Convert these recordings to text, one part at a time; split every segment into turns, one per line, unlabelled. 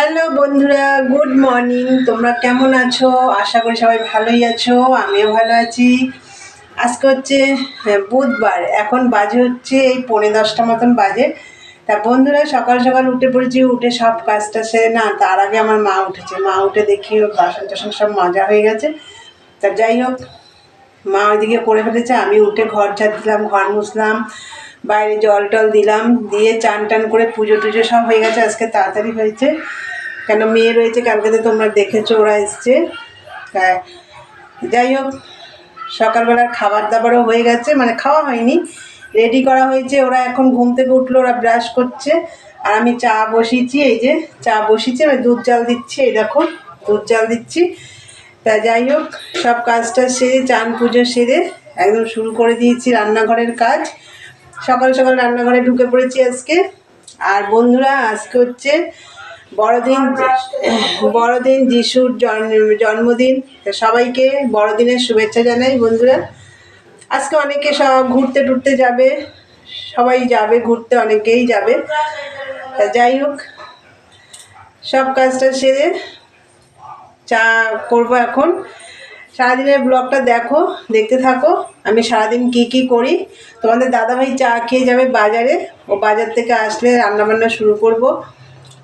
Hello বন্ধুরা good morning. তোমরা কেমন আছো? আশা করি সবাই ভালোই আছো আমিও ভালো আছি। আজকে হচ্ছে হ্যাঁ, বুধবার। এখন বাজে হচ্ছে এই পৌনে দশটা মতন বাজে। তা বন্ধুরা সকাল সকাল উঠে পড়েছি উঠে সব কাজটা সেরে না তার আগে আমার মা উঠেছে। মা উঠে দেখি বাসন টাসন সব মজা হয়ে গেছে। তা যাই হোক মা ওইদিকে করে ফেলেছে আমি উঠে ঘর ঝাড় দিলাম ঘর মুছলাম। বাইরে জল টল দিলাম, দিয়ে চান টান করে পুজো টুজো সব হয়ে গেছে, আজকে তাড়াতাড়ি হয়েছে। কেন মেয়ে রয়েছে, কালকে তো তোমরা দেখেছ, ওরা এসছে। হ্যাঁ যাই হোক, সকালবেলার খাবার দাবারও হয়ে গেছে মানে খাওয়া হয়নি রেডি করা হয়েছে, ওরা এখন ঘুম থেকে উঠল, ওরা ব্রাশ করছে। আর আমি চা বসিয়েছি, এই যে চা বসিয়েছি, আমি দুধ জাল দিচ্ছি, এই দেখো, দুধ জাল দিচ্ছি। তা যাই হোক, সব কাজটা সেরে চান পুজো সেরে একদম শুরু করে দিয়েছি রান্নাঘরের কাজ। সকাল সকাল রান্নাঘরে ঢুকে পড়েছি আজকে। আর বন্ধুরা, আজকে হচ্ছে বড়দিন বড়দিন, যিশুর জন্ম, জন্মদিন। সবাইকে বড়দিনের শুভেচ্ছা জানাই বন্ধুরা। আজকে অনেকে সব ঘুরতে টুরতে যাবে, সবাই যাবে, ঘুরতে অনেকেই যাবে। যাই হোক, সব কাজটা সেরে চা করব এখন। সারাদিনের ব্লগটা দেখো, দেখতে থাকো। আমি সারাদিন কি কি করি? তোমাদের দাদাভাই চা খেয়ে যাবে বাজারে। ও বাজার থেকে আসলে রান্নাবান্না শুরু করব।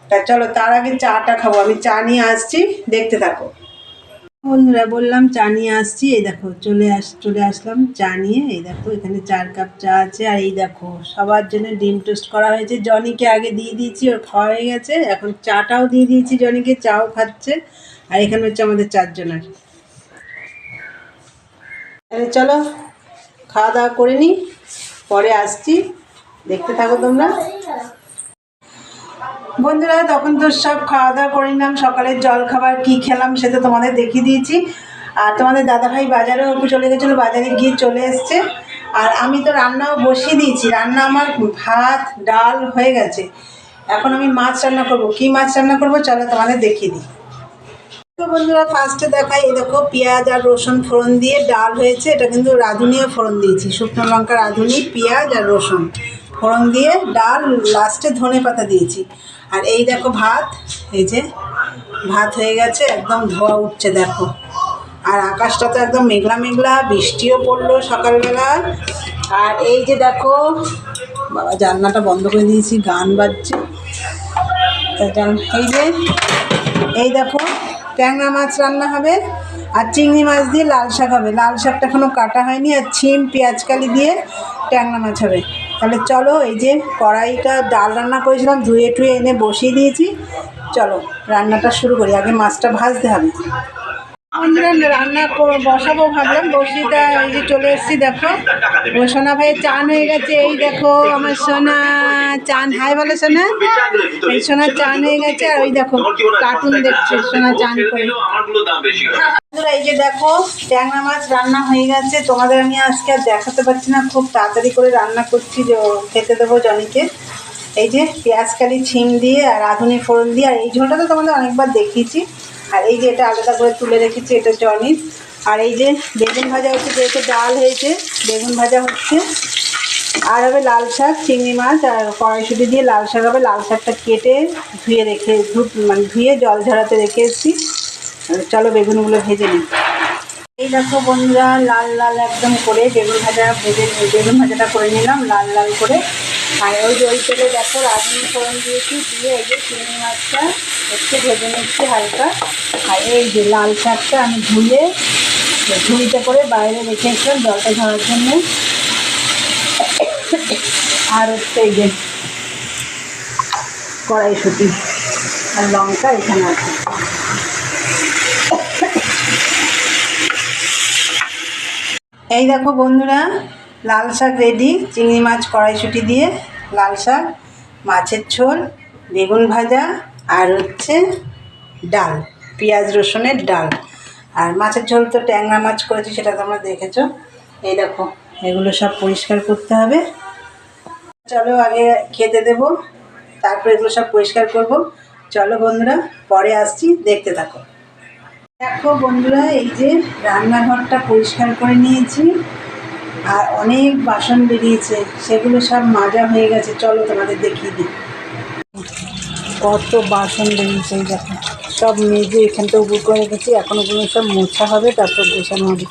তা চলো, তার আগে চাটা খাব। আমি চা নিয়ে আসছি, দেখতে থাকো। বন্ধুরা, বললাম চা নিয়ে আসছি। এই দেখো, চলে আস, চলে আসলাম চা নিয়ে। এই দেখো, এখানে চার কাপ চা আছে। আর এই দেখো, সবার জন্য ডিম টোস্ট করা হয়েছে। জনিকে আগে দিয়ে দিয়েছি, ওর খাওয়া হয়ে গেছে। এখন চাটাও দিয়ে দিয়েছি, জনিকে চাও খাচ্ছে। আর এখানে হচ্ছে আমাদের চারজনের। তাহলে চলো, খাওয়া দাওয়া করে নিই পরে আসছি, দেখতে থাকো তোমরা। বন্ধুরা, তখন তো সব খাওয়া দাওয়া করে নিলাম, সকালের জল খাবার কী খেলাম সেটা তোমাদের দেখিয়ে দিয়েছি। আর তোমাদের দাদাভাই বাজারেও একটু চলে গেছিল, বাজারে গিয়ে চলে এসছে। আর আমি তো রান্নাও বসিয়ে দিয়েছি, রান্না আমার ভাত, ডাল হয়ে গেছে। এখন আমি মাছ রান্না করব। কী মাছ রান্না করব? চলো তোমাদের দেখিয়ে দিই। তো বন্ধুরা ফার্স্টে দেখাই, এই দেখো পেঁয়াজ আর রসুন ফোড়ন দিয়ে ডাল হয়েছে। এটা কিন্তু রাঁধুনিও ফোড়ন দিয়েছি। শুকনো লঙ্কা রাঁধুনি, পেঁয়াজ আর রসুন ফোড়ন দিয়ে ডাল লাস্টে ধনে পাতা দিয়েছি। আর এই দেখো ভাত, এই যে ভাত হয়ে গেছে, একদম ধোয়া উঠছে দেখো। আর আকাশটা তো একদম মেঘলা মেঘলা, বৃষ্টিও পড়ল সকালবেলা। আর এই যে দেখো, বাবা, জানলাটা বন্ধ করে দিয়েছি, গান বাজছে। এই যে, এই দেখো ট্যাংরা মাছ রান্না হবে আর চিংড়ি মাছ দিয়ে লাল শাক হবে। লাল শাকটা এখনও কাটা হয়নি আর ছিম পেঁয়াজকালি দিয়ে ট্যাংরা মাছ হবে। তাহলে চলো এই যে কড়াইটা ডাল রান্না করেছিলাম ধুয়ে টুয়ে এনে বসিয়ে দিয়েছি। চলো রান্নাটা শুরু করি। আগে মাছটা ভাজতে হবে। আমরা রান্না বসাবো ভাবলাম বসিটা এই যে চলে এসেছি, দেখো। ও সোনা ভাইয়ের চান হয়ে গেছে, এই দেখো আমার সোনা চান। হাই বলে সোনা। এই সোনা চান হয়ে গেছে, আর ওই দেখো কার্টুন দেখছে, সোনা চান করে। এই যে দেখো, ট্যাংরা মাছ রান্না হয়ে গেছে। তোমাদের আমি আজকে আর দেখাতে পারছি না, খুব তাড়াতাড়ি করে রান্না করছি যে খেতে দেবো জনিকে। এই যে পেঁয়াজ কালি ছিম দিয়ে আর রাঁধুনি ফোড়ন দিয়ে, আর এই ঝোলটা তো তোমাদের অনেকবার দেখিয়েছি। আর এই যে এটা আলাদা করে তুলে রেখেছি, এটা জনির আর এই যে বেগুন ভাজা হচ্ছে, যেহেতু ডাল হয়েছে, বেগুন ভাজা হচ্ছে। আর হবে লাল শাক, চিংড়ি মাছ, আর কড়াইশুটি দিয়ে লাল শাক হবে। লাল শাকটা কেটে ধুয়ে রেখে ধু মানে ধুয়ে জল ঝরাতে রেখে এসেছি। চলো বেগুনগুলো ভেজে নিই। এই দেখো বন্ধুরা, লাল লাল একদম করে বেগুন ভাজা, ভেজে বেগুন ভাজাটা করে নিলাম, লাল লাল করে। আর ওই ওই তেলে দেখো রাঁধুনি ফোড়ন দিয়েছি, দিয়ে এই যে চিংড়ি মাছটা একটু ভেজে নিচ্ছি হালকা। আর এই যে লাল শাকটা আমি ধুয়ে ঝুড়িতে করে বাইরে রেখে রেখেছিলাম জলটা ঝরার জন্য। আর হচ্ছে এই যে কড়াইশুটি আর লঙ্কা এখানে আছে। এই দেখো বন্ধুরা লাল শাক রেডি চিংড়ি মাছ কড়াইশুটি দিয়ে, লাল শাক, মাছের ঝোল, বেগুন ভাজা আর হচ্ছে ডাল, পেঁয়াজ রসুনের ডাল। আর মাছের ঝোল তো ট্যাংরা মাছ করেছি, সেটা তোমরা দেখেছ। এই দেখো, এগুলো সব পরিষ্কার করতে হবে। চলো আগে খেতে দেব, তারপর এগুলো সব পরিষ্কার করব। চলো বন্ধুরা, পরে আসছি, দেখতে থাকো। দেখো বন্ধুরা, এই যে রান্নাঘরটা পরিষ্কার করে নিয়েছি। আর অনেক বাসন বেরিয়েছে, সেগুলো সব মাজা হয়ে গেছে। চলো তোমাদের দেখিয়ে দিই। কত বাসন বেরিয়েছে দেখো। সব মেজে এখানটা উপর করে রেখেছি এখনও পর্যন্ত সব মোছা হবে, তারপর গোছানো হবে।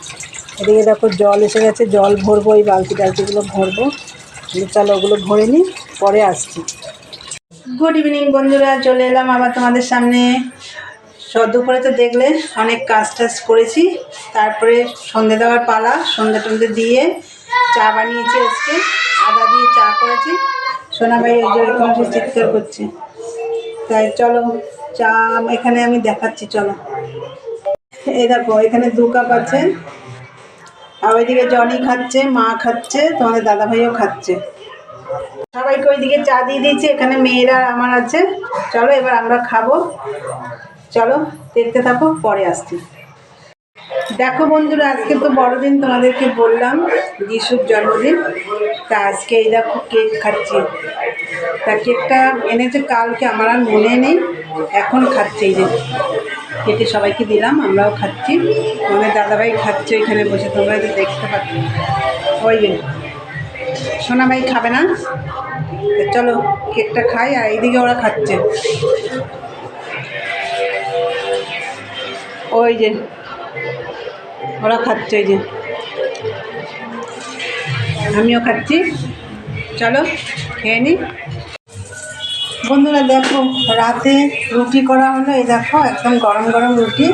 এদিকে দেখো জল এসে গেছে, জল ভরবো, এই বালতি টালতিগুলো ভরবো। চলো ওগুলো ভরে নিই, পরে আসছি। গুড ইভিনিং বন্ধুরা, চলে এলাম আবার তোমাদের সামনে। করে তো দেখলে অনেক কাজ টাজ করেছি। তারপরে সন্ধে দেওয়ার পালা, সন্ধে টন্ধে দিয়ে চা বানিয়েছি আজকে, আদা দিয়ে চা করেছি। সোনাবাই ওই যে ওরকম সে চিৎকার করছে। তাই চলো, চা এখানে আমি দেখাচ্ছি, চলো। এই দেখো, এখানে দু কাপ আছে। আর ওইদিকে জনি খাচ্ছে, মা খাচ্ছে, তোমাদের দাদাভাইও খাচ্ছে। সবাইকে ওইদিকে চা দিয়ে দিয়েছি, এখানে মেয়েরা আমার আছে। চলো এবার আমরা খাব। চলো দেখতে থাকো, পরে আসছি। দেখো বন্ধুরা, আজকে তো বড়দিন, তোমাদেরকে বললাম, যিশুর জন্মদিন। তা আজকে এই দেখো কেক খাচ্ছি। তা কেকটা এনেছে কালকে, আমার আর মনে নেই, এখন খাচ্ছে এই যে। কেটে সবাইকে দিলাম, আমরাও খাচ্ছি। আমাদের দাদাভাই খাচ্ছে ওইখানে বসে, তোমরা তো দেখতে পাচ্ছ। ওই যে সোনা ভাই খাবে না? চলো, কেকটা খাই, আর এইদিকে ওরা খাচ্ছে। ওই যে, ওরা খাচ্ছে ওই যে। আমিও খাচ্ছি। চলো, খেয়ে নিই বন্ধুরা, দেখো, রাতে রুটি করা হলো। এই দেখো, একদম গরম গরম রুটি।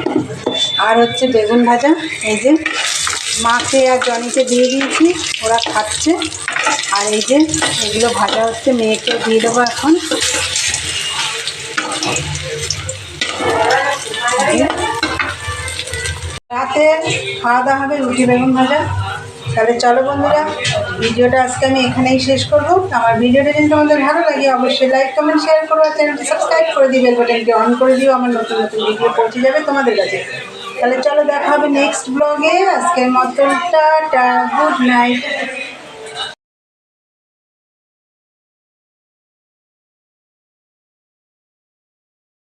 আর হচ্ছে বেগুন ভাজা। এই যে, মাকে আর জনিকে দিয়ে দিয়েছি। ওরা খাচ্ছে। আর এই যে, এগুলো ভাজা হচ্ছে, মেয়েকে দিয়ে দেবো এখন। রাতে খাওয়া দাওয়া হবে, রুটি, বেগুন ভাজা। তাহলে চলো বন্ধুরা, ভিডিওটা আজকে আমি এখানেই শেষ করব। আমার ভিডিওটা যদি তোমাদের ভালো লাগে, অবশ্যই লাইক কমেন্ট শেয়ার করো আর চ্যানেলটি সাবস্ক্রাইব করে দিই বেল বাটনটি অন করে দিও। আমার নতুন নতুন ভিডিও পৌঁছে যাবে তোমাদের কাছে। তাহলে চলো দেখা হবে নেক্সট ব্লগে আজকের মতনটা টা গুড নাইট